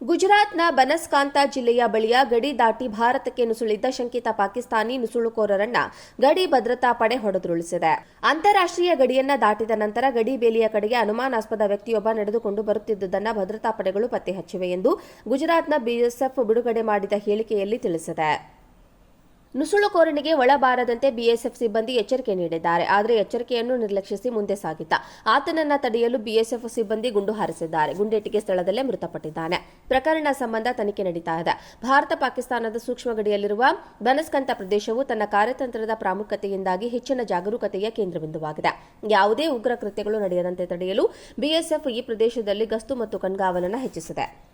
ಗುಜರಾತ್ನ ಬನಸ್ಕಾಂತಾ ಜಿಲ್ಲೆಯ ಬಳಿಯ ಗಡಿ ದಾಟಿ ಭಾರತಕ್ಕೆ ನುಸುಳಿದ್ದ ಶಂಕಿತ ಪಾಕಿಸ್ತಾನಿ ನುಸುಳುಕೋರರನ್ನ ಗಡಿ ಭದ್ರತಾ ಪಡೆ ಹೊಡೆದುರುಳಿಸಿದೆ. ಅಂತಾರಾಷ್ಟ್ರೀಯ ಗಡಿಯನ್ನ ದಾಟಿದ ನಂತರ ಗಡಿ ಬೇಲಿಯ ಕಡೆಗೆ ಅನುಮಾನಾಸ್ಪದ ವ್ಯಕ್ತಿಯೊಬ್ಬ ನಡೆದುಕೊಂಡು ಬರುತ್ತಿದ್ದುದನ್ನ ಭದ್ರತಾ ಪಡೆಗಳು ಪತ್ತೆ ಹಚ್ಚಿವೆ ಎಂದು ಗುಜರಾತ್ನ ಬಿಎಸ್ಎಫ್ ಬಿಡುಗಡೆ ಮಾಡಿದ ಹೇಳಿಕೆಯಲ್ಲಿ ತಿಳಿಸಿದೆ. ನುಸುಳುಕೋರನಿಗೆ ಒಳಬಾರದಂತೆ ಬಿಎಸ್ಎಫ್ ಸಿಬ್ಬಂದಿ ಎಚ್ಚರಿಕೆ ನೀಡಿದ್ದಾರೆ. ಆದರೆ ಎಚ್ಚರಿಕೆಯನ್ನು ನಿರ್ಲಕ್ಷಿಸಿ ಮುಂದೆ ಸಾಗಿದ್ದ. ಆತನನ್ನ ತಡೆಯಲು ಬಿಎಸ್ಎಫ್ ಸಿಬ್ಬಂದಿ ಗುಂಡು ಹಾರಿಸಿದ್ದಾರೆ. ಗುಂಡೇಟಿಗೆ ಸ್ಥಳದಲ್ಲೇ ಮೃತಪಟ್ಟಿದ್ದಾನೆ. ಪ್ರಕರಣ ಸಂಬಂಧ ತನಿಖೆ ನಡೀತಾ ಇದೆ. ಭಾರತ ಪಾಕಿಸ್ತಾನದ ಸೂಕ್ಷ್ಮ ಗಡಿಯಲ್ಲಿರುವ ಬನಸ್ಕಂತ ಪ್ರದೇಶವು ತನ್ನ ಕಾರ್ಯತಂತ್ರದ ಪ್ರಾಮುಖ್ಯತೆಯಿಂದಾಗಿ ಹೆಚ್ಚಿನ ಜಾಗರೂಕತೆಯ ಕೇಂದ್ರಬಿಂದುವಾಗಿದೆ. ಯಾವುದೇ ಉಗ್ರ ಕೃತ್ಯಗಳು ನಡೆಯದಂತೆ ತಡೆಯಲು ಬಿಎಸ್ಎಫ್ ಈ ಪ್ರದೇಶದಲ್ಲಿ ಗಸ್ತು ಮತ್ತು ಕಣ್ಗಾವಲನ್ನು ಹೆಚ್ಚಿಸಿದೆ.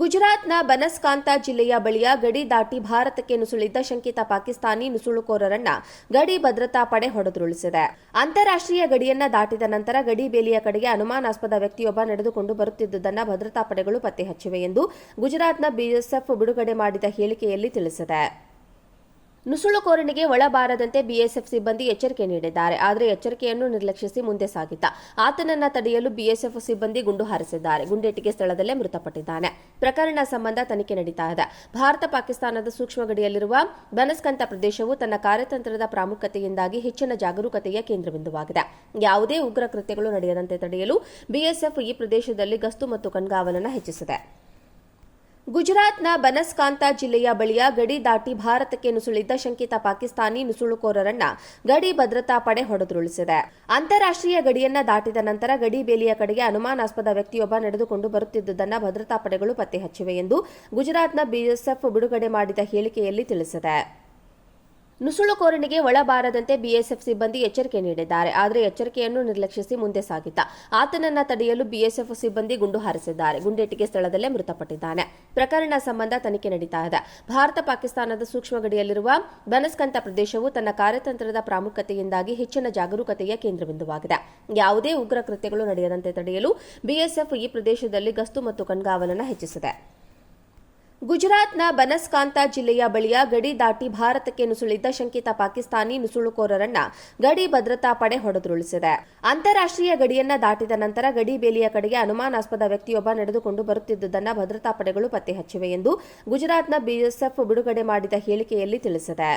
ಗುಜರಾತ್ನ ಬನಸ್ಕಾಂತ ಜಿಲ್ಲೆಯ ಬಳಿಯ ಗಡಿ ದಾಟಿ ಭಾರತಕ್ಕೆ ನುಸುಳಿದ್ದ ಶಂಕಿತ ಪಾಕಿಸ್ತಾನಿ ನುಸುಳುಕೋರರನ್ನ ಗಡಿ ಭದ್ರತಾ ಪಡೆ ಹೊಡೆದುರುಳಿಸಿದೆ. ಅಂತಾರಾಷ್ಟ್ರೀಯ ಗಡಿಯನ್ನ ದಾಟಿದ ನಂತರ ಗಡಿ ಬೇಲಿಯ ಕಡೆಗೆ ಅನುಮಾನಾಸ್ಪದ ವ್ಯಕ್ತಿಯೊಬ್ಬ ನಡೆದುಕೊಂಡು ಬರುತ್ತಿದ್ದುದನ್ನು ಭದ್ರತಾ ಪಡೆಗಳು ಪತ್ತೆ ಹಚ್ಚಿವೆ ಎಂದು ಗುಜರಾತ್ನ ಬಿಎಸ್ಎಫ್ ಬಿಡುಗಡೆ ಮಾಡಿದ ಹೇಳಿಕೆಯಲ್ಲಿ ತಿಳಿಸಿದೆ. ನುಸುಳುಕೋರನಿಗೆ ಒಳಬಾರದಂತೆ ಬಿಎಸ್ಎಫ್ ಸಿಬ್ಬಂದಿ ಎಚ್ಚರಿಕೆ ನೀಡಿದ್ದಾರೆ. ಆದರೆ ಎಚ್ಚರಿಕೆಯನ್ನು ನಿರ್ಲಕ್ಷಿಸಿ ಮುಂದೆ ಸಾಗಿದ್ದ. ಆತನನ್ನ ತಡೆಯಲು ಬಿಎಸ್ಎಫ್ ಸಿಬ್ಬಂದಿ ಗುಂಡು ಹಾರಿಸಿದ್ದಾರೆ. ಗುಂಡೇಟಿಗೆ ಸ್ಥಳದಲ್ಲೇ ಮೃತಪಟ್ಟಿದ್ದಾನೆ. ಪ್ರಕರಣ ಸಂಬಂಧ ತನಿಖೆ ನಡೀತಾ ಇದೆ. ಭಾರತ ಪಾಕಿಸ್ತಾನದ ಸೂಕ್ಷ್ಮ ಗಡಿಯಲ್ಲಿರುವ ಬನಸ್ಕಂತ ಪ್ರದೇಶವು ತನ್ನ ಕಾರ್ಯತಂತ್ರದ ಪ್ರಾಮುಖ್ಯತೆಯಿಂದಾಗಿ ಹೆಚ್ಚಿನ ಜಾಗರೂಕತೆಯ ಕೇಂದ್ರಬಿಂದುವಾಗಿದೆ. ಯಾವುದೇ ಉಗ್ರ ಕೃತ್ಯಗಳು ನಡೆಯದಂತೆ ತಡೆಯಲು ಬಿಎಸ್ಎಫ್ ಈ ಪ್ರದೇಶದಲ್ಲಿ ಗಸ್ತು ಮತ್ತು ಕಣ್ಗಾವಲನ್ನು ಹೆಚ್ಚಿಸಿದೆ. ಗುಜರಾತ್ನ ಬನಸ್ಕಾಂತ ಜಿಲ್ಲೆಯ ಬಳಿಯ ಗಡಿ ದಾಟಿ ಭಾರತಕ್ಕೆ ನುಸುಳಿದ್ದ ಶಂಕಿತ ಪಾಕಿಸ್ತಾನಿ ನುಸುಳುಕೋರರನ್ನ ಗಡಿ ಭದ್ರತಾ ಪಡೆ ಹೊಡೆದುರುಳಿಸಿದೆ. ಅಂತಾರಾಷ್ಟ್ರೀಯ ಗಡಿಯನ್ನ ದಾಟಿದ ನಂತರ ಗಡಿ ಬೇಲಿಯ ಕಡೆಗೆ ಅನುಮಾನಾಸ್ಪದ ವ್ಯಕ್ತಿಯೊಬ್ಬ ನಡೆದುಕೊಂಡು ಬರುತ್ತಿದ್ದುದನ್ನು ಭದ್ರತಾ ಪಡೆಗಳು ಪತ್ತೆ ಹಚ್ಚಿವೆ ಎಂದು ಗುಜರಾತ್ನ ಬಿಎಸ್ಎಫ್ ಬಿಡುಗಡೆ ಮಾಡಿದ ಹೇಳಿಕೆಯಲ್ಲಿ ತಿಳಿಸಿದೆ. ನುಸುಳುಕೋರನಿಗೆ ಒಳಬಾರದಂತೆ ಬಿಎಸ್ಎಫ್ ಸಿಬ್ಬಂದಿ ಎಚ್ಚರಿಕೆ ನೀಡಿದ್ದಾರೆ. ಆದರೆ ಎಚ್ಚರಿಕೆಯನ್ನು ನಿರ್ಲಕ್ಷಿಸಿ ಮುಂದೆ ಸಾಗಿದ್ದ. ಆತನನ್ನ ತಡೆಯಲು ಬಿಎಸ್ಎಫ್ ಸಿಬ್ಬಂದಿ ಗುಂಡು ಹಾರಿಸಿದ್ದಾರೆ. ಗುಂಡೇಟಿಗೆ ಸ್ಥಳದಲ್ಲೇ ಮೃತಪಟ್ಟಿದ್ದಾನೆ. ಪ್ರಕರಣ ಸಂಬಂಧ ತನಿಖೆ ನಡೀತಾ ಇದೆ. ಭಾರತ ಪಾಕಿಸ್ತಾನದ ಸೂಕ್ಷ್ಮ ಗಡಿಯಲ್ಲಿರುವ ಬನಸ್ಕಂತ ಪ್ರದೇಶವು ತನ್ನ ಕಾರ್ಯತಂತ್ರದ ಪ್ರಾಮುಖ್ಯತೆಯಿಂದಾಗಿ ಹೆಚ್ಚಿನ ಜಾಗರೂಕತೆಯ ಕೇಂದ್ರಬಿಂದುವಾಗಿದೆ. ಯಾವುದೇ ಉಗ್ರ ಕೃತ್ಯಗಳು ನಡೆಯದಂತೆ ತಡೆಯಲು ಬಿಎಸ್ಎಫ್ ಈ ಪ್ರದೇಶದಲ್ಲಿ ಗಸ್ತು ಮತ್ತು ಕಣ್ಗಾವಲನ್ನು ಹೆಚ್ಚಿಸಿದೆ. ಗುಜರಾತ್ನ ಬನಸ್ಕಾಂತ ಜಿಲ್ಲೆಯ ಬಳಿಯ ಗಡಿ ದಾಟಿ ಭಾರತಕ್ಕೆ ನುಸುಳಿದ್ದ ಶಂಕಿತ ಪಾಕಿಸ್ತಾನಿ ನುಸುಳುಕೋರರನ್ನ ಗಡಿ ಭದ್ರತಾ ಪಡೆ ಹೊಡೆದುರುಳಿಸಿದೆ. ಅಂತಾರಾಷ್ಟ್ರೀಯ ಗಡಿಯನ್ನ ದಾಟಿದ ನಂತರ ಗಡಿ ಬೇಲಿಯ ಕಡೆಗೆ ಅನುಮಾನಾಸ್ಪದ ವ್ಯಕ್ತಿಯೊಬ್ಬ ನಡೆದುಕೊಂಡು ಬರುತ್ತಿದ್ದುದನ್ನ ಭದ್ರತಾ ಪಡೆಗಳು ಪತ್ತೆ ಹಚ್ಚಿವೆ ಎಂದು ಗುಜರಾತ್ನ ಬಿಎಸ್ಎಫ್ ಬಿಡುಗಡೆ ಮಾಡಿದ ಹೇಳಿಕೆಯಲ್ಲಿ ತಿಳಿಸಿದೆ.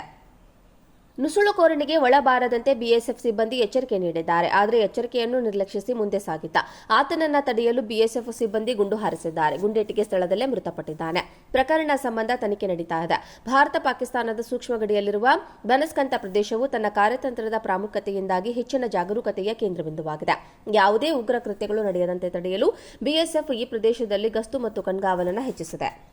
ನುಸುಳುಕೋರನಿಗೆ ಒಳಬಾರದಂತೆ ಬಿಎಸ್ಎಫ್ ಸಿಬ್ಬಂದಿ ಎಚ್ಚರಿಕೆ ನೀಡಿದ್ದಾರೆ. ಆದರೆ ಎಚ್ಚರಿಕೆಯನ್ನು ನಿರ್ಲಕ್ಷಿಸಿ ಮುಂದೆ ಸಾಗಿದ್ದ. ಆತನನ್ನ ತಡೆಯಲು ಬಿಎಸ್ಎಫ್ ಸಿಬ್ಬಂದಿ ಗುಂಡು ಹಾರಿಸಿದ್ದಾರೆ. ಗುಂಡೇಟಿಗೆ ಸ್ಥಳದಲ್ಲೇ ಮೃತಪಟ್ಟಿದ್ದಾನೆ. ಪ್ರಕರಣ ಸಂಬಂಧ ತನಿಖೆ ನಡೀತಾ ಇದೆ. ಭಾರತ ಪಾಕಿಸ್ತಾನದ ಸೂಕ್ಷ್ಮ ಗಡಿಯಲ್ಲಿರುವ ಬನಸ್ಕಂತ ಪ್ರದೇಶವು ತನ್ನ ಕಾರ್ಯತಂತ್ರದ ಪ್ರಾಮುಖ್ಯತೆಯಿಂದಾಗಿ ಹೆಚ್ಚಿನ ಜಾಗರೂಕತೆಯ ಕೇಂದ್ರಬಿಂದುವಾಗಿದೆ. ಯಾವುದೇ ಉಗ್ರ ಕೃತ್ಯಗಳು ನಡೆಯದಂತೆ ತಡೆಯಲು ಬಿಎಸ್ಎಫ್ ಈ ಪ್ರದೇಶದಲ್ಲಿ ಗಸ್ತು ಮತ್ತು ಕಣ್ಗಾವಲನ್ನು ಹೆಚ್ಚಿಸಿದೆ.